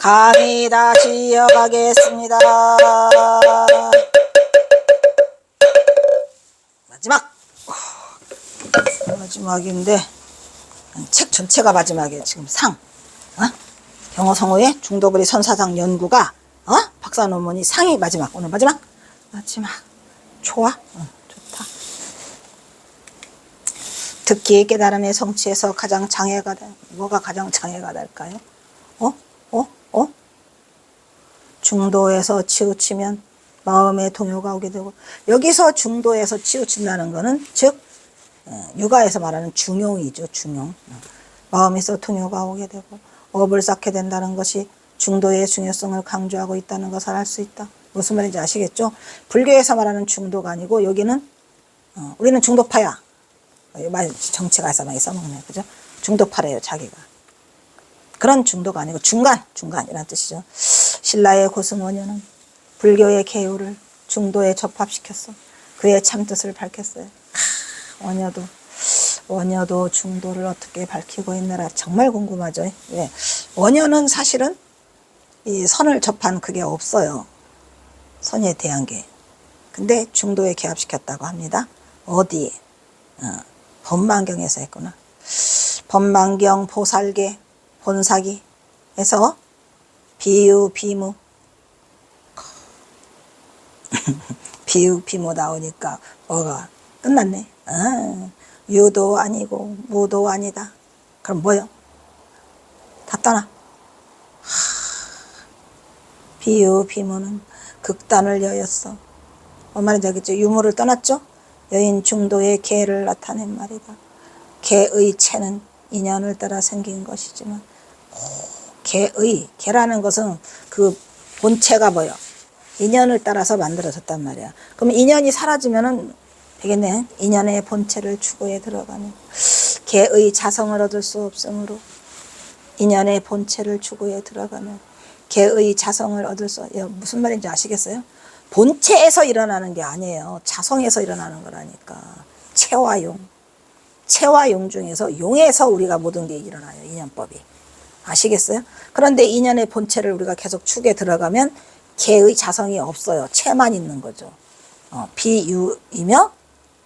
감히 다시 이어가겠습니다. 마지막! 마지막인데, 책 전체가 마지막이에요. 지금 상. 어? 경호성우의 중도거리 선사상 연구가, 어? 박사 논문이 상이 마지막. 오늘 마지막? 마지막. 좋아? 어, 좋다. 듣기 깨달음의 성취에서 가장 장애가 돼. 뭐가 가장 장애가 될까요? 어? 어? 어? 중도에서 치우치면 마음의 동요가 오게 되고 여기서 중도에서 치우친다는 거는 즉 어, 육아에서 말하는 중용이죠 중용. 어, 마음에서 동요가 오게 되고 업을 쌓게 된다는 것이 중도의 중요성을 강조하고 있다는 것을 알 수 있다. 무슨 말인지 아시겠죠? 불교에서 말하는 중도가 아니고 여기는 어, 우리는 중도파야. 정치가에서 많이 써먹네. 그죠? 중도파래요 자기가 그런 중도가 아니고 중간, 중간이란 뜻이죠. 신라의 고승원녀는 불교의 개요를 중도에 접합시켰어. 그의 참뜻을 밝혔어요. 하, 원녀도, 원녀도 중도를 어떻게 밝히고 있느라 정말 궁금하죠. 예. 원녀는 사실은 이 선을 접한 그게 없어요. 선에 대한 게. 근데 중도에 개합시켰다고 합니다. 어디에? 어, 법만경에서 했구나. 법만경 보살계 본사기에서 비유 비무 비유 비무 나오니까 뭐가 끝났네. 아, 유도 아니고 무도 아니다. 그럼 뭐요? 다 떠나. 비유 비무는 극단을 여였어. 엄마는 저기죠 유무를 떠났죠. 여인 중도의 개를 나타낸 말이다. 개의 체는 인연을 따라 생긴 것이지만 개의 개라는 것은 그 본체가 뭐요? 인연을 따라서 만들어졌단 말이야. 그럼 인연이 사라지면은 되겠네. 인연의 본체를 추구해 들어가는 개의 자성을 얻을 수 없으므로 인연의 본체를 추구해 들어가면 개의 자성을 얻을 수 야, 무슨 말인지 아시겠어요? 본체에서 일어나는 게 아니에요. 자성에서 일어나는 거라니까. 체와 용. 체와 용 중에서 용에서 우리가 모든 게 일어나요. 인연법이. 아시겠어요? 그런데 인연의 본체를 우리가 계속 축에 들어가면 개의 자성이 없어요. 체만 있는 거죠. 어, 비유이며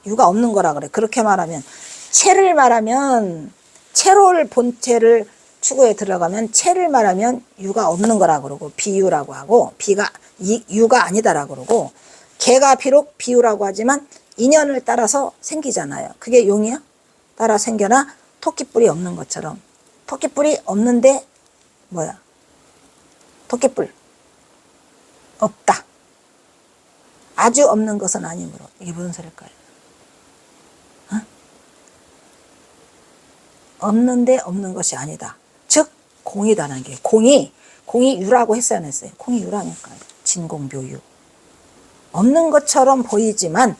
유가 없는 거라 그래. 그렇게 말하면 체를 말하면 체로를 본체를 추구에 들어가면 체를 말하면 유가 없는 거라 그러고 비유라고 하고 비가 이, 유가 아니다라 그러고 개가 비록 비유라고 하지만 인연을 따라서 생기잖아요. 그게 용이야? 따라 생겨나 토끼뿔이 없는 것처럼 토끼뿔이 없는데 뭐야? 토끼뿔 없다. 아주 없는 것은 아니므로 이게 무슨 소리일까요? 어? 없는데 없는 것이 아니다. 즉 공이다는 게 공이 공이 유라고 했어야 했어요. 공이 유라니까요. 진공묘유. 없는 것처럼 보이지만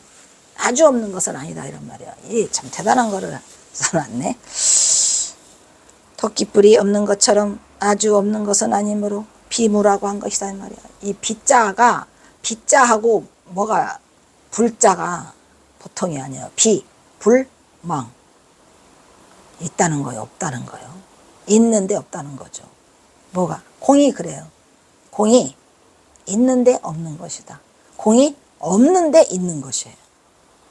아주 없는 것은 아니다 이런 말이야. 이 참 대단한 거를 써놨네. 토끼뿔이 없는 것처럼 아주 없는 것은 아니므로 비무라고 한 것이다 이 말이야. 이 비자가 비자하고 뭐가 불자가 보통이 아니에요. 비, 불, 망. 있다는 거예요. 없다는 거예요. 있는데 없다는 거죠. 뭐가? 공이 그래요. 공이 있는데 없는 것이다. 공이 없는데 있는 것이에요.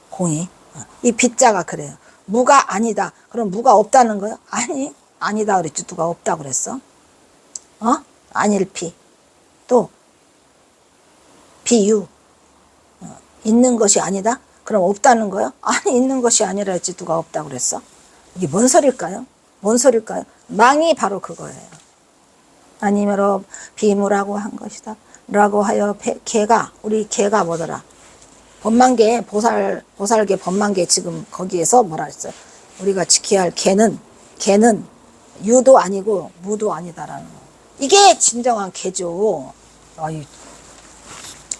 공이. 어, 이 빗자가 그래요. 무가 아니다. 그럼 무가 없다는 거예요? 아니, 아니다 그랬지. 누가 없다 그랬어? 어? 아닐피. 또, 비유. 어, 있는 것이 아니다? 그럼 없다는 거예요? 아니, 있는 것이 아니라 했지. 누가 없다 그랬어? 이게 뭔 소릴까요? 뭔 소릴까요? 망이 바로 그거예요. 아니면 비무라고 한 것이다. 라고 하여 개가, 우리 개가 뭐더라? 법만계 보살 보살계 법만계 지금 거기에서 뭐라 했어요? 우리가 지켜야 할 개는 개는 유도 아니고 무도 아니다라는 거. 이게 진정한 개죠. 아유.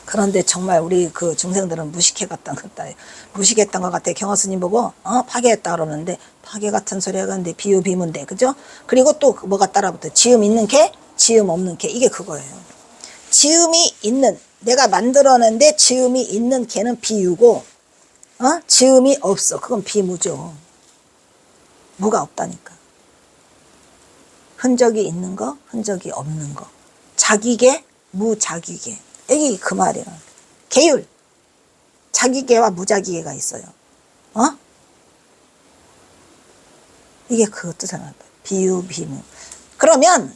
그런데 정말 우리 그 중생들은 무식해갔던 것 같다. 무식했던 것 같아. 경호 스님 보고 어 파괴했다 그러는데 파괴 같은 소리 하는데 비유 비문데 그죠? 그리고 또 뭐가 따라붙어? 지음 있는 개, 지음 없는 개 이게 그거예요. 지음이 있는 내가 만들어낸데 지음이 있는 개는 비유고 어? 지음이 없어. 그건 비무죠. 무가 없다니까. 흔적이 있는 거, 흔적이 없는 거. 자기계, 무자기계. 여기 그 말이에요. 계율. 자기계와 무자기계가 있어요. 어? 이게 그것 뜻하는 거예요. 비유, 비무. 그러면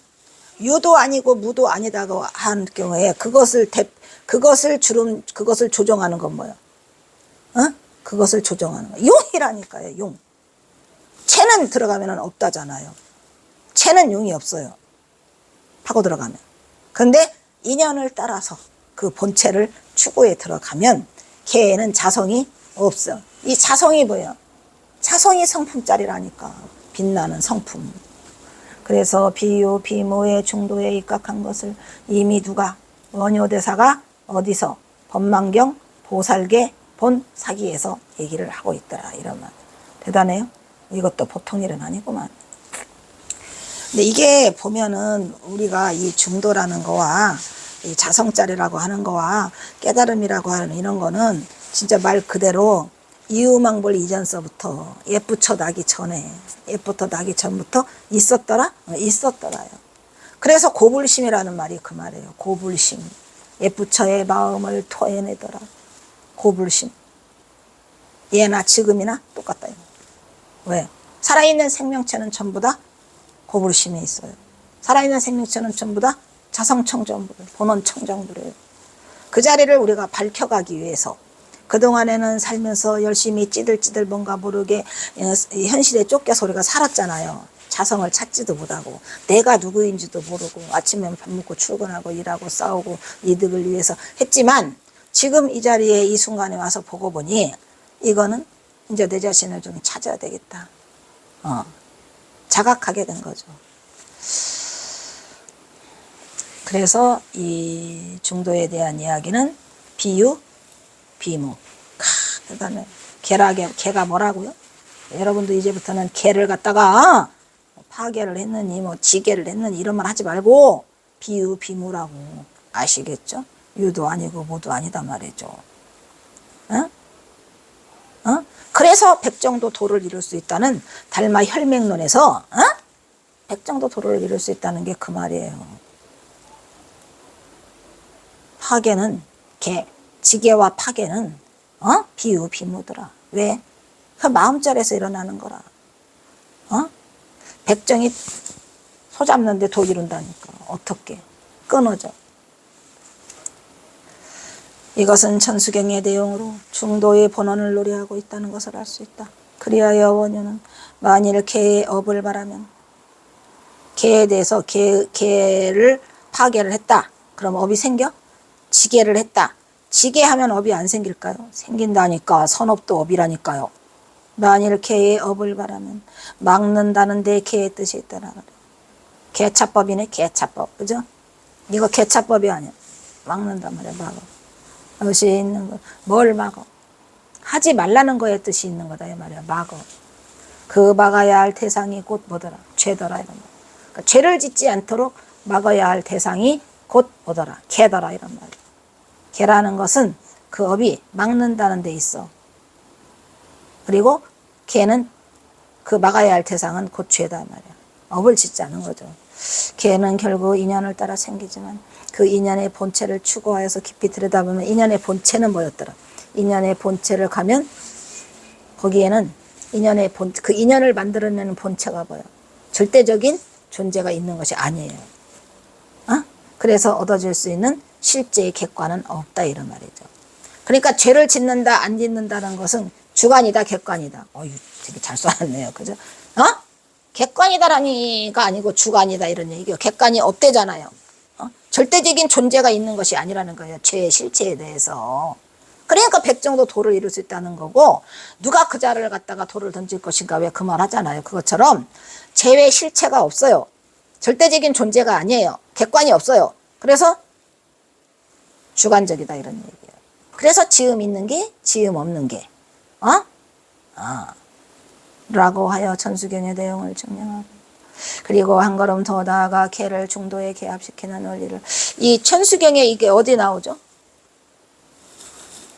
유도 아니고 무도 아니다고 한 경우에 그것을 대, 그것을 주름 그것을 조정하는 건 뭐예요? 어? 그것을 조정하는 거. 용이라니까요. 용. 채는 들어가면 없다잖아요. 채는 용이 없어요. 파고 들어가면. 근데 인연을 따라서 그 본체를 추구에 들어가면 개에는 자성이 없어. 이 자성이 뭐예요? 자성이 성품짜리라니까. 빛나는 성품. 그래서 비유, 비모의 중도에 입각한 것을 이미 누가 원효대사가 어디서 법망경, 보살계, 본 사기에서 얘기를 하고 있더라. 말. 대단해요. 이것도 보통 일은 아니구만. 근데 이게 보면은 우리가 이 중도라는 거와 이 자성짜리라고 하는 거와 깨달음이라고 하는 이런 거는 진짜 말 그대로 이유망볼 이전서부터 옛부처 나기 전에 옛부터 나기 전부터 있었더라? 어, 있었더라요. 그래서 고불심이라는 말이 그 말이에요. 고불심. 옛부처의 마음을 토해내더라. 고불심. 예나 지금이나 똑같다. 왜? 살아있는 생명체는 전부 다 고불심이 있어요. 살아있는 생명체는 전부 다 자성청정부를, 본원청정부를. 그 자리를 우리가 밝혀가기 위해서 그동안에는 살면서 열심히 찌들찌들 뭔가 모르게 어, 현실에 쫓겨서 우리가 살았잖아요. 자성을 찾지도 못하고 내가 누구인지도 모르고 아침에 밥 먹고 출근하고 일하고 싸우고 이득을 위해서 했지만 지금 이 자리에 이 순간에 와서 보고 보니 이거는 이제 내 자신을 좀 찾아야 되겠다. 어, 자각하게 된 거죠. 그래서 이 중도에 대한 이야기는 비유, 비무. 카, 대단해. 개라게, 개가 뭐라고요? 여러분도 이제부터는 개를 갖다가 파괴를 했느니, 뭐, 지게를 했느니, 이런 말 하지 말고, 비유, 비무라고. 아시겠죠? 유도 아니고 무도 아니다 말이죠. 어? 어? 그래서 백정도 도를 이룰 수 있다는 달마 혈맹론에서, 어? 백정도 도를 이룰 수 있다는 게 그 말이에요. 파괴는 개, 지게와 파괴는 어? 비유 비무더라. 왜? 그 마음절에서 일어나는 거라. 어? 백정이 소 잡는데 도 이룬다니까. 어떻게? 끊어져. 이것은 천수경의 내용으로 중도의 본원을 노래하고 있다는 것을 알 수 있다. 그리하여 원유는 만일 개의 업을 바라면 개에 대해서 개, 개를 파괴를 했다. 그럼 업이 생겨? 지게를 했다. 지게 하면 업이 안 생길까요? 생긴다니까 선업도 업이라니까요. 만일 개의 업을 바라면 막는다는 데 개의 뜻이 그래. 개차법이네 개차법 그죠? 이거 개차법이 아니야. 막는단 말이야 막어. 뜻이 있는 거. 뭘 막어? 하지 말라는 거에 뜻이 있는 거다 이 말이야 막어. 그 막아야 할 대상이 곧 뭐더라? 죄더라 이런 말. 그러니까 죄를 짓지 않도록 막아야 할 대상이 곧 뭐더라? 개더라 이런 말이야. 개라는 것은 그 업이 막는다는 데 있어. 그리고 개는 그 막아야 할 대상은 곧 죄다 말이야. 업을 짓지 않은 거죠. 개는 결국 인연을 따라 생기지만 그 인연의 본체를 추구하여서 깊이 들여다보면 인연의 본체는 뭐였더라? 인연의 본체를 가면 거기에는 인연의 본, 그 인연을 만들어내는 본체가 뭐예요? 절대적인 존재가 있는 것이 아니에요. 어? 그래서 얻어질 수 있는 실제의 객관은 없다 이런 말이죠. 그러니까 죄를 짓는다 안 짓는다는 것은 주관이다 객관이다. 어유 되게 잘 써놨네요. 그죠? 어? 객관이다라니가 아니고 주관이다 이런 얘기요. 객관이 없대잖아요. 어? 절대적인 존재가 있는 것이 아니라는 거예요. 죄의 실체에 대해서. 그러니까 백정도 도를 이룰 수 있다는 거고 누가 그 자를 갖다가 돌을 던질 것인가 왜 그 말 하잖아요. 그것처럼 죄의 실체가 없어요. 절대적인 존재가 아니에요. 객관이 없어요. 그래서 주관적이다 이런 얘기예요. 그래서 지음 있는 게 지음 없는 게 어? 아. 라고 하여 천수경의 내용을 증명하고 그리고 한 걸음 더 나아가 개를 중도에 개합시키는 원리를 이 천수경에 이게 어디 나오죠?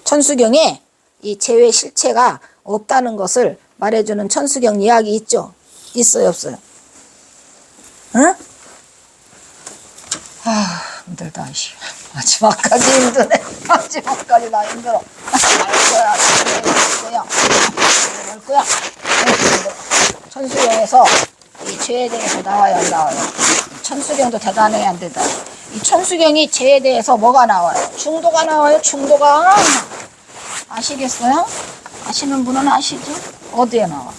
천수경에 이 재회 실체가 없다는 것을 말해주는 천수경 이야기 있죠? 있어요 없어요? 응? 아... 힘들다. 씨. 마지막까지 힘드네. 마지막까지 나 힘들어. 갈 거야. 갈 거야. 천수경에서 이 죄에 대해서 나와요, 안 나와요. 천수경도 대단해, 안 되다. 이 천수경이 죄에 대해서 뭐가 나와요? 중도가 나와요, 중도가. 아시겠어요? 아시는 분은 아시죠? 어디에 나와?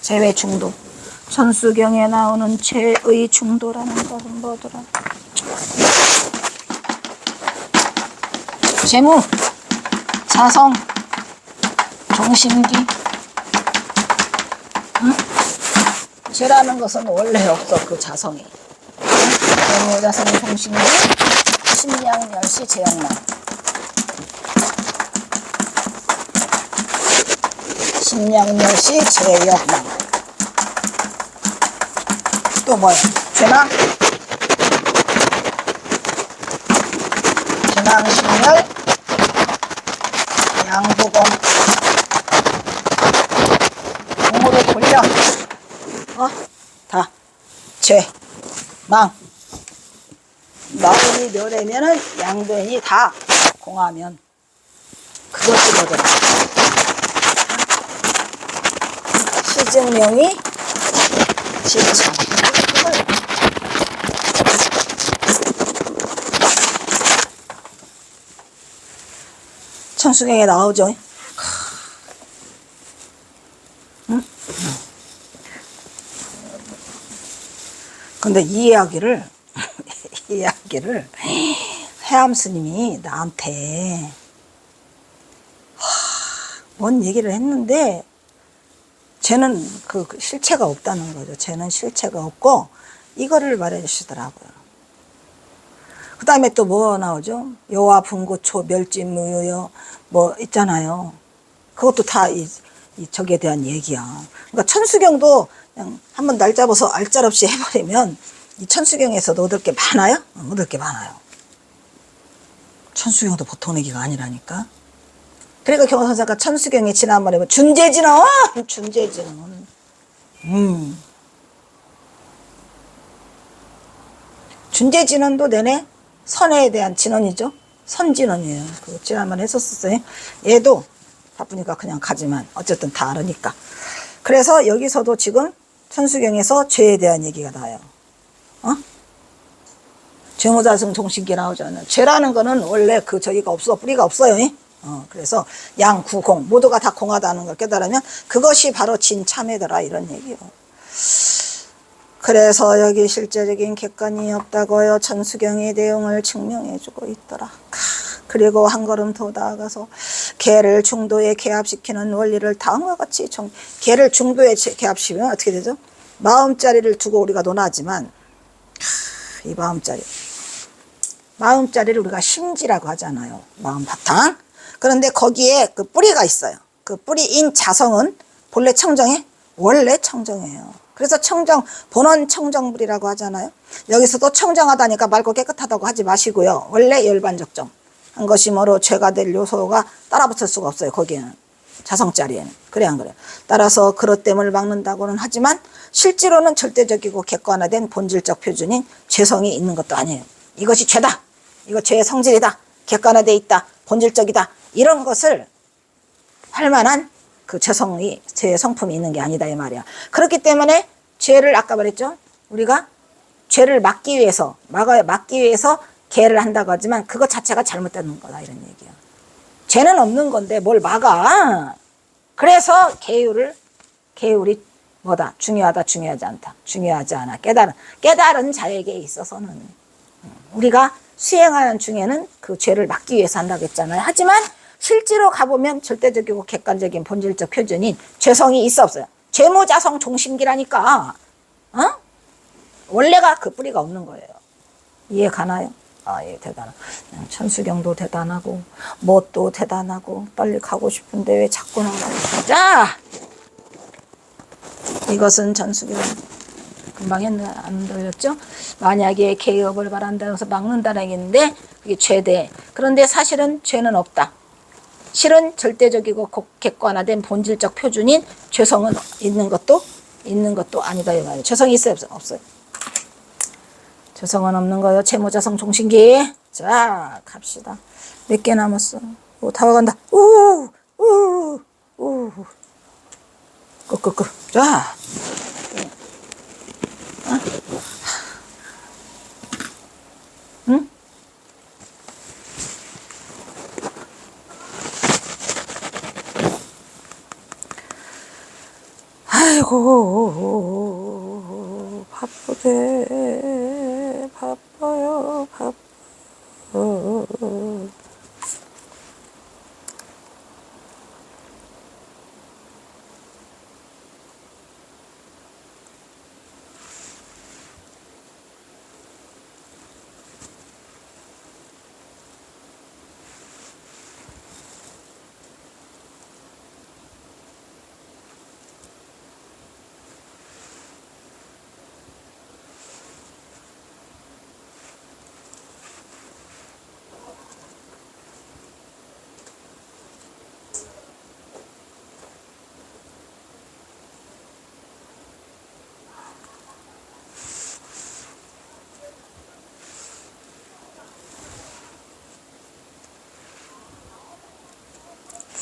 재회 중도. 천수경에 나오는 죄의 중도라는 것은 뭐더라? 재무, 자성, 종심기. 응? 죄라는 것은 원래 없어 그 자성이. 재무, 자성, 종심기, 심량, 멸시, 재영만. 심량멸시 제역망 또 뭐야 죄망 죄망신멸 양보공 공으로 돌려 어? 다 죄, 망 마음이 멸하면은 양변이 다 공하면 그것이 뭐더라 시증명이 지참. 천수경에 나오죠. 근데 이 이야기를 이 이야기를 해암 스님이 나한테 하, 뭔 얘기를 했는데 쟤는 그 실체가 없다는 거죠. 쟤는 실체가 없고 이거를 말해 주시더라고요. 그 다음에 또 뭐 나오죠? 여와 분고초 멸진무효 뭐 있잖아요. 그것도 다이이 저기에 대한 얘기야. 그러니까 천수경도 그냥 한번 날 잡아서 알짤 없이 해버리면 이 천수경에서도 얻을 게 많아요? 어, 얻을 게 많아요. 천수경도 보통 얘기가 아니라니까. 그러니까 경선사가 천수경이 지난번에 뭐 준재진원 준재진원 음 준재진원도 내내 선에 대한 진원이죠 선진원이에요 그 지난번에 했었었어요 얘도 바쁘니까 그냥 가지만 어쨌든 다 알으니까 그래서 여기서도 지금 천수경에서 죄에 대한 얘기가 나와요 어? 죄무자승 종신기 나오잖아요 죄라는 거는 원래 그 저기가 없어 뿌리가 없어요 이? 어, 그래서 양구공 모두가 다 공하다는 걸 깨달으면 그것이 바로 진참회더라 이런 얘기요. 그래서 여기 실제적인 객관이 없다고요. 천수경의 내용을 증명해주고 있더라. 카, 그리고 한 걸음 더 나아가서 개를 중도에 개합시키는 원리를 다음과 같이 정, 개를 중도에 제- 개합시키면 어떻게 되죠? 마음자리를 두고 우리가 논하지만 카, 이 마음자리 마음자리를 우리가 심지라고 하잖아요. 마음 바탕. 그런데 거기에 그 뿌리가 있어요. 그 뿌리인 자성은 본래 청정해? 원래 청정해요. 그래서 청정, 본원 청정불이라고 하잖아요. 여기서도 청정하다니까 맑고 깨끗하다고 하지 마시고요. 원래 열반적정. 한 것이 뭐로 죄가 될 요소가 따라붙을 수가 없어요. 거기에는. 자성자리에는. 그래, 안 그래? 따라서 그릇됨을 막는다고는 하지만 실제로는 절대적이고 객관화된 본질적 표준인 죄성이 있는 것도 아니에요. 이것이 죄다. 이거 죄의 성질이다. 객관화돼 있다. 본질적이다. 이런 것을 할 만한 그 죄성이, 죄의 성품이 있는 게 아니다. 이 말이야. 그렇기 때문에 죄를 아까 말했죠? 우리가 죄를 막기 위해서, 막아, 막기 위해서 개를 한다고 하지만 그것 자체가 잘못되는 거다. 이런 얘기야. 죄는 없는 건데 뭘 막아. 그래서 계율을, 계율이 뭐다? 중요하다, 중요하지 않다. 중요하지 않아. 깨달은, 깨달은 자에게 있어서는 우리가 수행하는 중에는 그 죄를 막기 위해서 한다고 했잖아요. 하지만 실제로 가보면 절대적이고 객관적인 본질적 표준인 죄성이 있어 없어요. 죄무자성 종심기라니까. 어? 원래가 그 뿌리가 없는 거예요. 이해 가나요? 아, 예, 대단하. 그냥 천수경도 대단하고, 뭣도 대단하고, 빨리 가고 싶은데 왜 자꾸 나가고 자! 이것은 천수경. 금방 했나 안 들렸죠? 만약에 개업을 바란다 해서 막는다는 얘기인데 그게 죄대. 그런데 사실은 죄는 없다. 실은 절대적이고 곡- 객관화된 본질적 표준인 죄성은 있는 것도 있는 것도 아니다 이 말이에요. 죄성이 있어요 없어요? 조성은 없는 거요. 채모자성 종신기. 자, 갑시다. 몇 개 남았어? 오, 다 와간다. 우, 우, 우. 끄끄끄. 자. 어? 응? 아이고 바쁘대 바빠요 바빠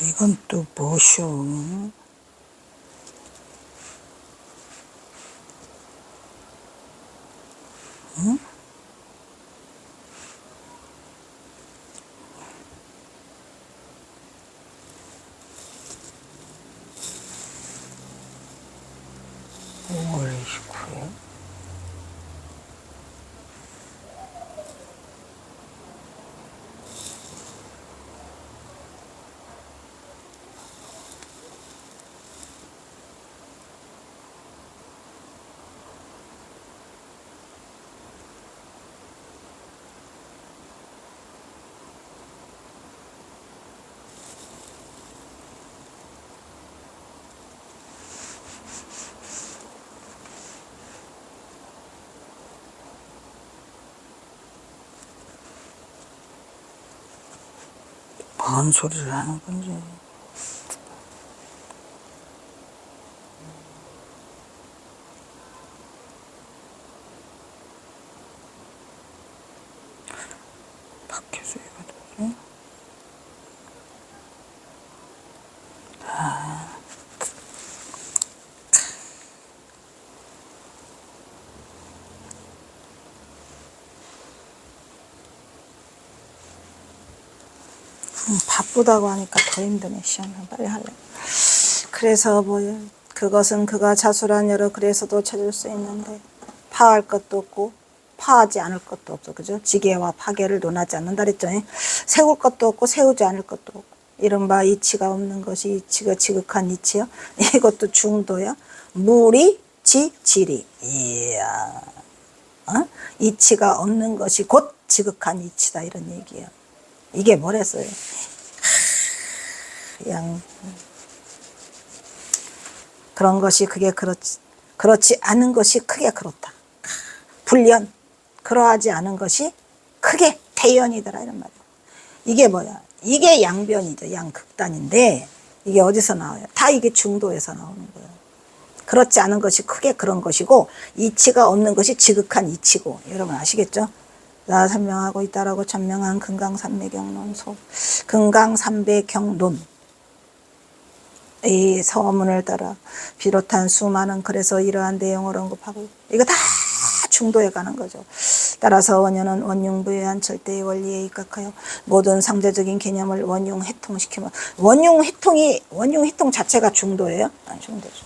이건 또? 응? 오월 29일 뭔 소리를 하는 건지. 음, 바쁘다고 하니까 더 힘드네 시험 빨리 할래. 그래서 뭐 그것은 그가 자수란 여러 그래서도 찾을 수 있는데 파할 것도 없고 파하지 않을 것도 없어. 그죠? 지게와 파괴를 논하지 않는다 그랬죠 예? 세울 것도 없고 세우지 않을 것도 없고 이른바 이치가 없는 것이 이치가 지극한 이치요 이것도 중도야 무리 지 지리 이야. 어? 이치가 없는 것이 곧 지극한 이치다 이런 얘기야 이게 뭐랬어요? 양 그런 것이 그게 그렇지 그렇지 않은 것이 크게 그렇다. 불연 그러하지 않은 것이 크게 태연이더라 이런 말이야. 이게 뭐야? 이게 양변이죠. 양극단인데 이게 어디서 나와요? 다 이게 중도에서 나오는 거예요. 그렇지 않은 것이 크게 그런 것이고 이치가 없는 것이 지극한 이치고 여러분 아시겠죠? 나 설명하고 있다라고 천명한 금강산매경론소 금강산배경론 이 서문을 따라 비롯한 수많은 글에서 이러한 내용을 언급하고 이거 다 중도에 가는 거죠. 따라서 원효는 원융부여한 절대의 원리에 입각하여 모든 상대적인 개념을 원융 해통시키면 원융 해통이 원융 해통 자체가 중도예요? 안 중도죠.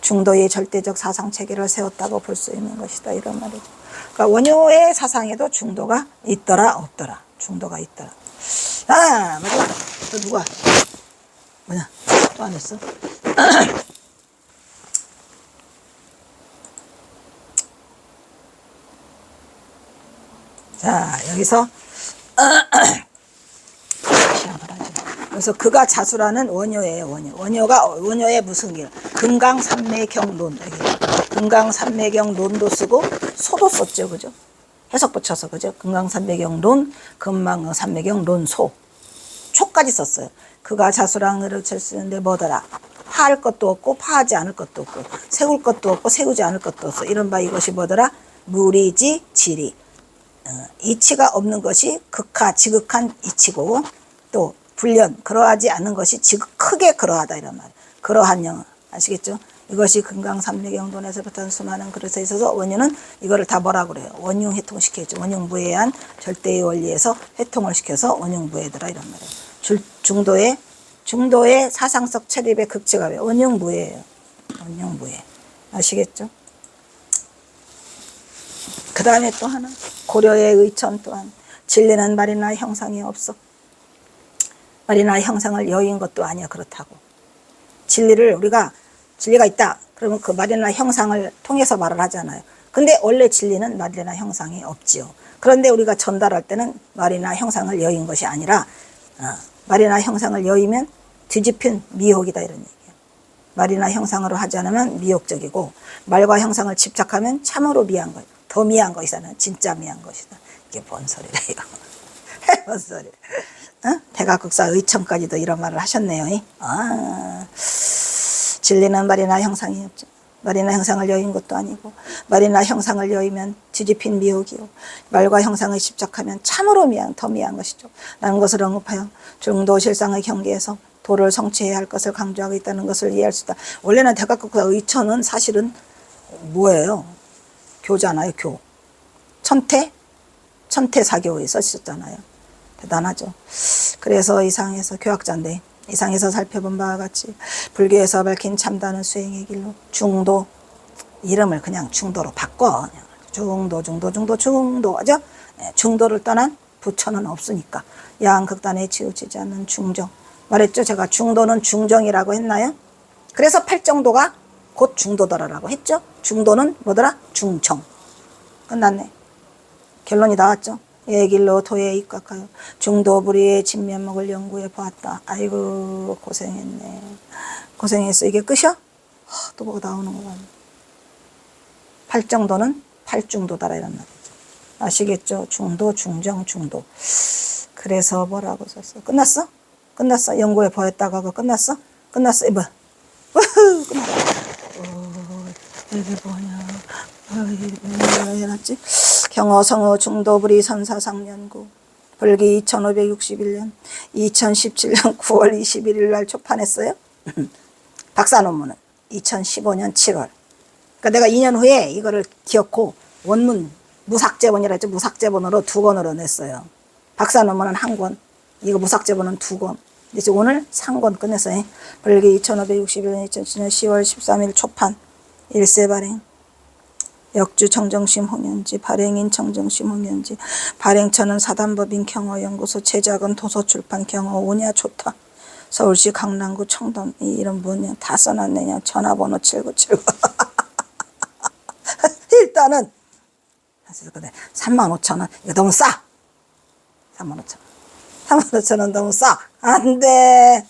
중도의 절대적 사상 체계를 세웠다고 볼 수 있는 것이다 이런 말이죠. 그러니까 원효의 사상에도 중도가 있더라 없더라 중도가 있더라. 아 맞아. 또 누가 뭐냐 또 안 했어? 자 여기서. 그래서 그가 자수라는 원효예요 원효. 원효가 원효의 무슨 길? 금강산매경론 여기 금강산매경론도 쓰고 소도 썼죠, 그죠? 해석 붙여서 그죠? 금강산매경론, 금강산매경론소 초까지 썼어요. 그가 자수랑을 쓰는데 뭐더라? 파할 것도 없고 파하지 않을 것도 없고 세울 것도 없고 세우지 않을 것도 없어. 이른바 이것이 뭐더라? 무리지 지리 어, 이치가 없는 것이 극하 지극한 이치고 또 불련 그러하지 않은 것이 지극 크게 그러하다 이런 말 그러한 영 아시겠죠? 이것이 금강삼류경돈에서부터 수많은 그릇에 있어서 원유는 이거를 다 뭐라 그래요? 원융 해통시켜야죠. 원융무해한 절대의 원리에서 해통을 시켜서 원융무해더라 이런 말이에요. 줄- 중도의 중도의 사상적 체립의 극치가 왜 원융무해예요. 원융무해 아시겠죠? 그 다음에 또 하나 고려의 의천 또한 진리는 말이나 형상이 없어 말이나 형상을 여인 것도 아니야 그렇다고 진리를 우리가 진리가 있다 그러면 그 말이나 형상을 통해서 말을 하잖아요 근데 원래 진리는 말이나 형상이 없지요 그런데 우리가 전달할 때는 말이나 형상을 여인 것이 아니라 어, 말이나 형상을 여이면 뒤집힌 미혹이다 이런 얘기예요 말이나 형상으로 하지 않으면 미혹적이고 말과 형상을 집착하면 참으로 미한 것. 더 미한 것이다는 진짜 미한 것이다. 이게 뭔 소리래 이거. 뭔 소리. 어? 대각국사 의천까지도 이런 말을 하셨네요. 이. 아, 진리는 말이나 형상이 없죠. 말이나 형상을 여인 것도 아니고 말이나 형상을 여이면 뒤집힌 미혹이요. 말과 형상을 집착하면 참으로 미한 더 미한 것이죠. 라는 것을 언급하여 중도 실상의 경계에서 도를 성취해야 할 것을 강조하고 있다는 것을 이해할 수 있다. 원래는 대각국사 의천은 사실은 뭐예요? 교잖아요, 교. 천태? 천태사교에 써있었잖아요. 대단하죠. 그래서 이상에서 교학자인데 이상에서 살펴본 바와 같이 불교에서 밝힌 참다는 수행의 길로 중도 이름을 그냥 중도로 바꿔 그냥 중도 중도 중도 중도 하죠. 네, 중도를 떠난 부처는 없으니까 양극단에 치우치지 않는 중정 말했죠. 제가 중도는 중정이라고 했나요? 그래서 팔정도가 곧 중도더라라고 했죠. 중도는 뭐더라? 중정. 끝났네. 결론이 나왔죠. 예 길로 도에 입각하여 중도 불의의 진면목을 연구해 보았다. 아이고 고생했네. 고생했어. 이게 끝이야? 하, 또 뭐가 나오는 거 같네. 팔정도는 팔중도다라 이런 말이죠. 아시겠죠? 중도, 중정, 중도. 그래서 뭐라고 썼어? 끝났어? 끝났어? 연구해 보였다가 그거 끝났어? 끝났어? 이봐. 우후, 끝났다. 어, 이게 뭐냐. 아, 이게 뭐냐 해놨지? 경어성어 중도불이 선사상연구. 불기 2561년, 2017년 9월 21일 날 초판했어요. 박사 논문은 2015년 7월. 그러니까 내가 2년 후에 이거를 기억고 원문 무삭제본이라 했죠. 무삭제본으로 두 권으로 냈어요. 박사 논문은 한 권, 이거 무삭제본은 두 권. 이제 오늘 3권 끝냈어요. 벌기 2561년 2007년 10월 13일 초판 일세 발행. 역주 청정심 홍연지 발행인 청정심 홍연지 발행처는 사단법인 경어연구소 제작은 도서출판 경어 오냐 좋다 서울시 강남구 청담 이 이름 뭐냐 다 써놨네요. 전화번호 7979 일단은 그래서 근데 3만 5천 원. 이거 너무 싸. 3만 5천 원. 3만 5천 원 너무 싸. 안돼.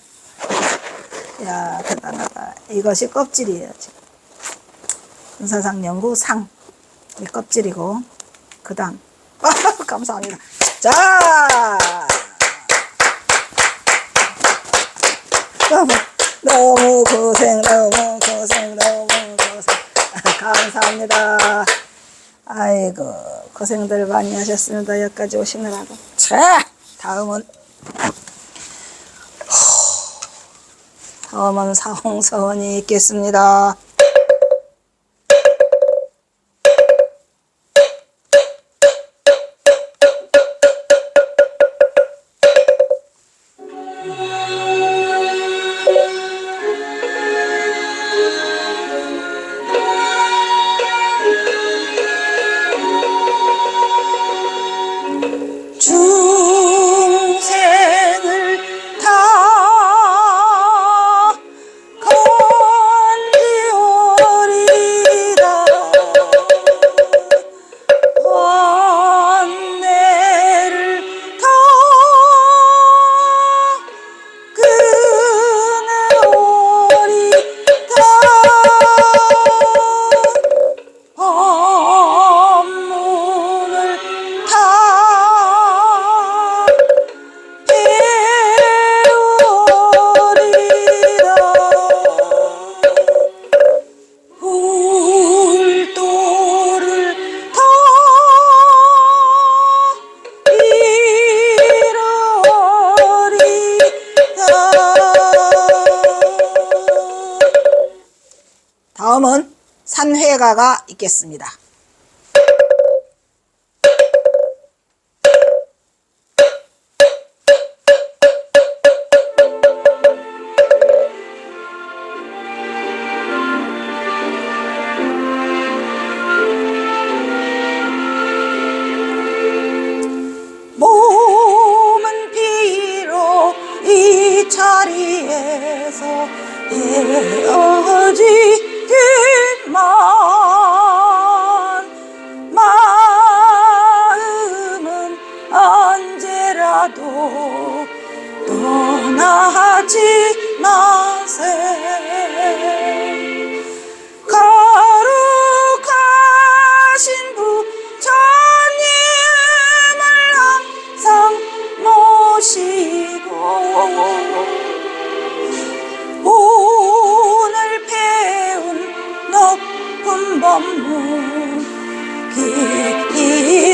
야 대단하다. 이것이 껍질이에요 지금 군사상 연구 상. 이 껍질이고, 그 다음. 감사합니다. 자! 너무, 너무 고생, 너무 고생, 너무 고생. 감사합니다. 아이고, 고생들 많이 하셨습니다. 여기까지 오시느라고. 자! 다음은, 다음은 사홍서원이 있겠습니다.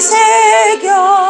새겨